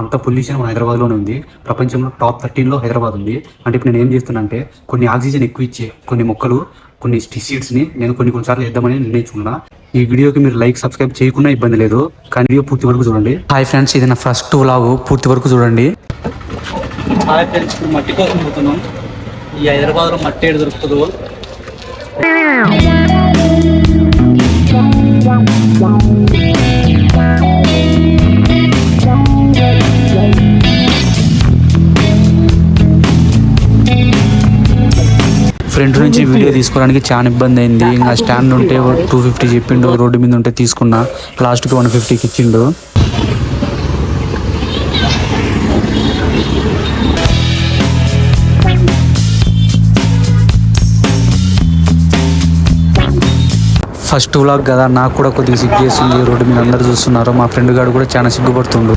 అంత పొల్యూషన్ మన హైదరాబాద్లోనే ఉంది. ప్రపంచంలో టాప్ థర్టీన్లో హైదరాబాద్ ఉంది. అంటే ఇప్పుడు నేను ఏం చేస్తున్నా అంటే కొన్ని ఆక్సిజన్ ఎక్కువ ఇచ్చే కొన్ని మొక్కలు కొన్ని సీడ్స్ని నేను కొన్ని కొన్నిసార్లు వేద్దామని నిర్ణయించుకున్నా. ఈ వీడియోకి మీరు లైక్ సబ్స్క్రైబ్ చేయకుండా ఇబ్బంది లేదు. కానీ వీడియో పూర్తి వరకు చూడండి. హాయ్ ఫ్రెండ్స్ ఇది నా ఫస్ట్ వ్లాగ్ పూర్తి వరకు చూడండి. హాయ్ ఫ్రెండ్స్ మట్టి కోసం పోతున్నాం. ఈ హైదరాబాద్లో మట్టి ఏడు దొరుకుతుందో. ఫ్రంట్ నుంచి వీడియో తీసుకోవడానికి చాలా ఇబ్బంది అయింది. ఇంకా స్టాండ్ ఉంటే టూ ఫిఫ్టీ చెప్పిండు రోడ్డు మీద ఉంటే తీసుకున్నా. లాస్ట్కి వన్ ఫిఫ్టీకి ఇచ్చిండు. ఫస్ట్ వ్లాగ్ కదా నాకు కూడా కొద్దిగా సిగ్గు చేస్తుంది రోడ్డు మీద అందరు చూస్తున్నారు మా ఫ్రెండ్ గారు కూడా చాలా సిగ్గుపడుతుండు.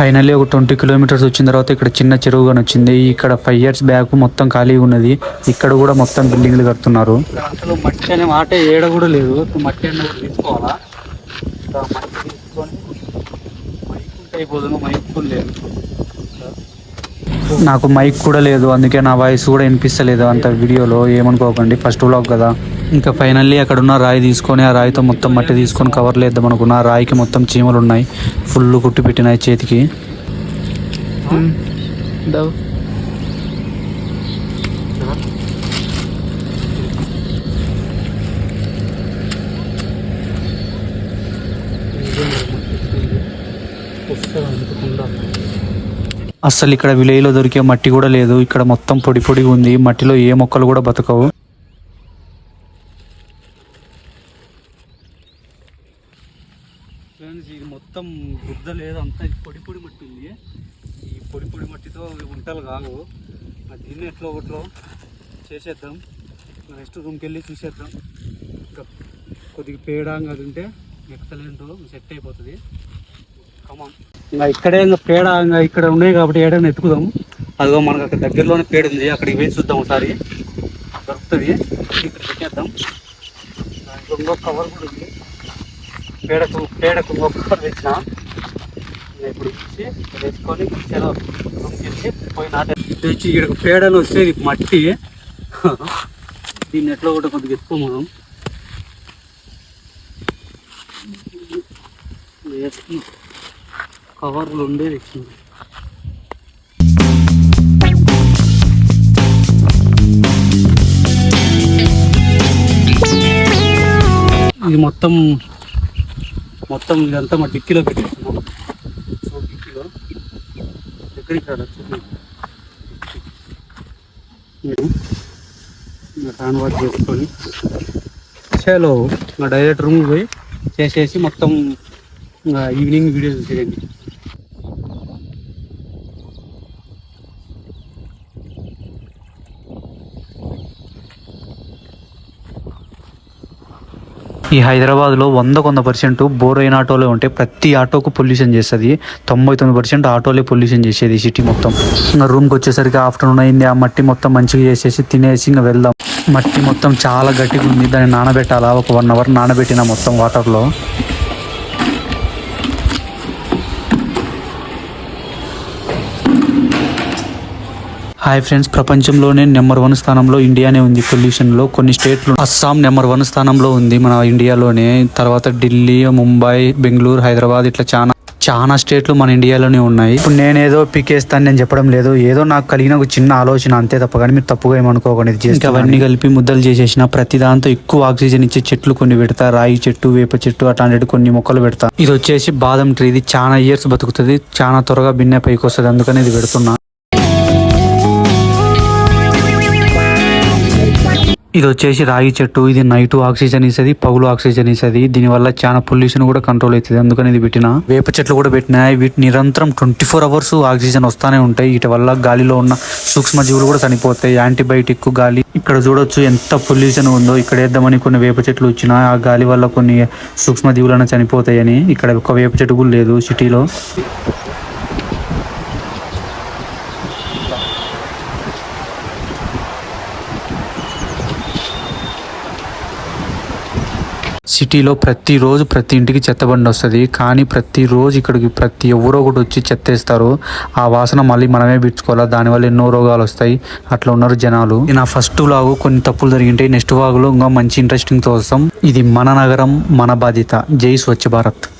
ఫైనల్లీ ఒక ట్వంటీ కిలోమీటర్స్ వచ్చిన తర్వాత ఇక్కడ చిన్న చెరువు కానీ వచ్చింది ఇక్కడ ఫైవ్ ఇయర్స్ బ్యాక్ మొత్తం ఖాళీగా ఉన్నది. ఇక్కడ కూడా మొత్తం బిల్డింగ్లు కడుతున్నారు. అసలు మట్టి అనే మాట ఏడ కూడా లేదు. మట్టి అన్న కూడా తీసుకోవాలా? మట్టి తీసుకొని మైక్ ఉంటే అయిపోదు మైక్ కూడా లేదు. నాకు మైక్ కూడా లేదు. అందుకే నా వాయిస్ కూడా వినిపిస్తలేదు అంత వీడియోలో. ఏమనుకోకండి. ఫస్ట్ వ్లాగ్ కదా. ఇంకా ఫైనల్లీ అక్కడ ఉన్న రాయి తీసుకొని ఆ రాయితో మొత్తం మట్టి తీసుకొని కవర్లు వేద్దాం అనుకున్నా. ఆ రాయికి మొత్తం చీమలు ఉన్నాయి. ఫుల్ కుట్టి పెట్టినాయి చేతికి. అస్సలు ఇక్కడ విలేజ్లో దొరికే మట్టి కూడా లేదు. ఇక్కడ మొత్తం పొడి పొడి ఉంది. మట్టిలో ఏ మొక్కలు కూడా బతకవు ఫ్రెండ్స్ ఇది మొత్తం బుద్ధ లేదు అంతా పొడి పొడి మట్టి ఉంది. ఈ పొడి పొడి మట్టితో వంటలు కావు. దీన్ని ఎట్లా ఒకట్లో చేసేద్దాం. నెక్స్ట్ రూమ్కి వెళ్ళి చూసేద్దాం. ఇంకా కొద్దిగా పేడంగా అది ఉంటే ఎక్సలెంట్ సెట్ అయిపోతుంది. కమాన్ ఇంకా ఇక్కడే ఇంకా పేడ ఇంకా ఇక్కడ ఉన్నాయి కాబట్టి ఏడైనా ఎత్తుకుదాం. అదిగో మనకు అక్కడ దగ్గరలోనే పేడ ఉంది. అక్కడికి వేసి చూద్దాం ఒకసారి. దొరుకుతుంది. ఇక్కడ పెట్టేద్దాం. దాంట్లో ఇంకో కవర్ కూడా ఉంది. పేడకు పేడకు మొక్కలు కుక్కర్ తెచ్చిన. ఇప్పుడు ఇచ్చి వేసుకొని సెలవు రూమ్కి పోయి నాటే. తెచ్చి ఇక్కడ పేడను వస్తే ఇది మట్టి. దీన్ని ఎట్లా కూడా కొద్దిగా ఎక్కువ మనం. కవర్లు ఉండేది ఇచ్చింది ఇది మొత్తం మొత్తం ఇదంతా మా డిక్కీలో పెట్టేస్తున్నాం సో డిక్కీలో ఎక్కడికి రావచ్చు హ్యాండ్ వాష్ చేసుకొని చలో డైరెక్ట్ రూమ్ పోయి చేసేసి మొత్తం ఇంకా ఈవినింగ్ వీడియోస్ చేయండి ఈ హైదరాబాద్లో వంద కొంత పర్సెంట్ బోర్ అయిన ఆటోలే ఉంటే ప్రతి ఆటోకు పొల్యూషన్ చేస్తుంది. తొంభై తొమ్మిది పర్సెంట్ ఆటోలే పొల్యూషన్ చేసేది సిటీ మొత్తం. ఇంకా రూమ్కి వచ్చేసరికి ఆఫ్టర్నూన్ అయింది. ఆ మట్టి మొత్తం మంచిగా చేసేసి తినేసి ఇంకా వెళ్దాం. మట్టి మొత్తం చాలా గట్టిగా ఉంది దాన్ని నానబెట్టాలా? ఒక వన్ అవర్ నానబెట్టిన మొత్తం వాటర్లో. హాయ్ ఫ్రెండ్స్ ప్రపంచంలోనే నెంబర్ వన్ స్థానంలో ఇండియానే ఉంది పొల్యూషన్లో. కొన్ని స్టేట్లు అస్సాం నెంబర్ వన్ స్థానంలో ఉంది మన ఇండియాలోనే. తర్వాత ఢిల్లీ ముంబై బెంగళూరు హైదరాబాద్ ఇట్లా చాలా చాలా స్టేట్లు మన ఇండియాలోనే ఉన్నాయి. ఇప్పుడు నేను ఏదో పికేస్తాను నేను చెప్పడం లేదు. ఏదో నాకు కలిగిన ఒక చిన్న ఆలోచన అంతే తప్ప కానీ మీరు తప్పుగా ఏమనుకోకండి అవన్నీ కలిపి ముద్దలు చేసేసిన ప్రతి దాంతో ఎక్కువ ఆక్సిజన్ ఇచ్చే చెట్లు కొన్ని పెడతా. రాయి చెట్టు వేప చెట్టు అట్లాంటి కొన్ని మొక్కలు పెడతా. ఇది వచ్చేసి బాదం ట్రీ. ఇది చాలా ఇయర్స్ బతుకుతుంది. చాలా త్వరగా బిన్నె పైకి వస్తుంది. అందుకని ఇది పెడుతున్నా. ఇది వచ్చేసి రాగి చెట్టు ఇది నైట్ ఆక్సిజన్ ఇస్తుంది పగులు ఆక్సిజన్ ఇస్తుంది. దీనివల్ల చాలా పొల్యూషన్ కూడా కంట్రోల్ అవుతుంది. అందుకని ఇది పెట్టిన. వేప చెట్లు కూడా పెట్టినాయి వీటి నిరంతరం ట్వంటీ ఫోర్ అవర్స్ ఆక్సిజన్ వస్తానే ఉంటాయి. వీటి వల్ల గాలిలో ఉన్న సూక్ష్మజీవులు కూడా చనిపోతాయి. యాంటీబయాటిక్ గాలి. ఇక్కడ చూడొచ్చు ఎంత పొల్యూషన్ ఉందో. ఇక్కడ వేద్దామని కొన్ని వేప చెట్లు వచ్చినా ఆ గాలి వల్ల కొన్ని సూక్ష్మజీవులను చనిపోతాయని. ఇక్కడ ఒక వేప చెట్టు కూడా లేదు సిటీలో. సిటీలో ప్రతిరోజు ప్రతి ఇంటికి చెత్తబండి వస్తుంది. కానీ ప్రతిరోజు ఇక్కడికి ప్రతి ఎవరో ఒకటి వచ్చి చెత్తేస్తారు. ఆ వాసన మళ్ళీ మనమే పిచ్చుకోవాలి దానివల్ల ఎన్నో రోగాలు వస్తాయి. అట్లా ఉన్నారు జనాలు. నా ఫస్ట్ వ్లాగు కొన్ని తప్పులు జరిగింటాయి నెక్స్ట్ వ్లాగులో ఇంకా మంచి ఇంట్రెస్టింగ్తో వస్తాం. ఇది మన నగరం మన బాధ్యత. జై స్వచ్ఛ భారత్.